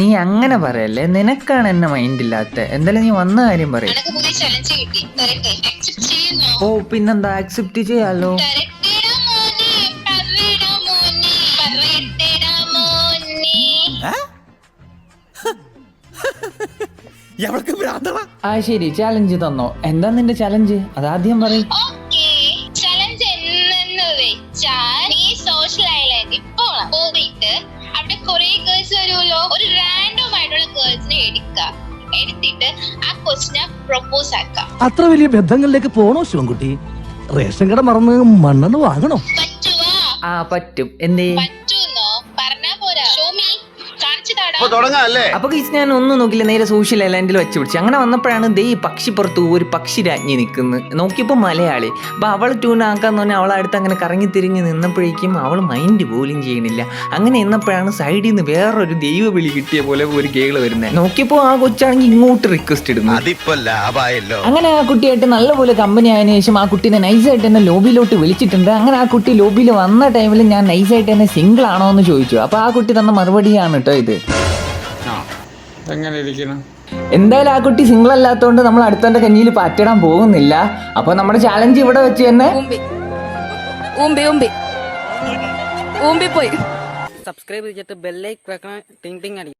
നീ അങ്ങനെ പറയല്ലേ? നിനക്കാണ് എന്നെ മൈൻഡ് ഇല്ലാത്ത. എന്തായാലും നീ വന്ന കാര്യം പറയും. ഓ പിന്നെന്താ? ആക്സെപ്റ്റ് ചെയ്യാലോ. ആ ശരി. ചാലഞ്ച് തന്നോ. എന്താ നിന്റെ ചാലഞ്ച് അതാദ്യം പറയും. വരുമല്ലോ ഒരു റാൻഡം ആയിട്ടുള്ള ഗേൾസിനെ എടുക്ക എടുത്തിട്ട് ആ കൊച്ചിനെ പ്രൊപ്പോസ് ആക്കാം. അത്ര വലിയ ബന്ധങ്ങളിലേക്ക് പോണോ ശിവൻകുട്ടി? റേഷൻ കട മറന്ന് മണ്ണെണ്ണ വാങ്ങണോ? പറ്റുവാ? ആ പറ്റും. എന്തേ അപ്പൊ ഗീസ് ഞാൻ ഒന്നും നോക്കില്ല നേരെ സോഷ്യൽ ഐലാൻഡിൽ വെച്ച് പിടിച്ചു. അങ്ങനെ വന്നപ്പോഴാണ് ദേ ഈ പക്ഷി പുറത്തു ഒരു പക്ഷി രാജ്ഞി നിൽക്കുന്നത് നോക്കിയപ്പോൾ മലയാളി. അപ്പൊ അവൾ ട്യൂൺ ആക്കാന്ന് പറഞ്ഞാൽ അവളെ അടുത്ത് അങ്ങനെ കറങ്ങി തിരിഞ്ഞ് നിന്നപ്പോഴേക്കും അവൾ മൈൻഡ് പോലും ചെയ്യണില്ല. അങ്ങനെ നിന്നപ്പോഴാണ് സൈഡിൽ നിന്ന് വേറൊരു ദൈവ വിളി കിട്ടിയ പോലെ ഒരു കേൾ വരുന്നത് നോക്കിയപ്പോൾ ആ കൊച്ചാണെങ്കിൽ ഇങ്ങോട്ട് റിക്വസ്റ്റ് ഇടുന്നു. അങ്ങനെ ആ കുട്ടിയായിട്ട് നല്ലപോലെ കമ്പനി ആയതിനു ശേഷം ആ കുട്ടീനെ നൈസായിട്ട് തന്നെ ലോബിയിലോട്ട് വിളിച്ചിട്ടുണ്ട്. അങ്ങനെ ആ കുട്ടി ലോബിയിൽ വന്ന ടൈമിൽ ഞാൻ നൈസായിട്ട് തന്നെ സിംഗിൾ ആണോ എന്ന് ചോദിച്ചു. അപ്പൊ ആ കുട്ടി തന്ന മറുപടിയാണ് കേട്ടോ ഇത്. എങ്ങനെ ഇരിക്കണം? എന്തായാലും ആ കുട്ടി സിംഗിൾ അല്ലാത്തതുകൊണ്ട് നമ്മൾ അടുത്തവന്റെ കഞ്ഞിയിൽ പാറ്റിടാൻ പോകുന്നില്ല. അപ്പൊ നമ്മുടെ ചാലഞ്ച് ഇവിടെ വെച്ച് തന്നെ ഊമ്പി. ഊമ്പി ഊമ്പി. ഊമ്പി പോയി. സബ്സ്ക്രൈബ് ചെയ്തിട്ട് ബെല്ലൈക്ക് വെക്കണം. ടിങ് ടിങ് അടി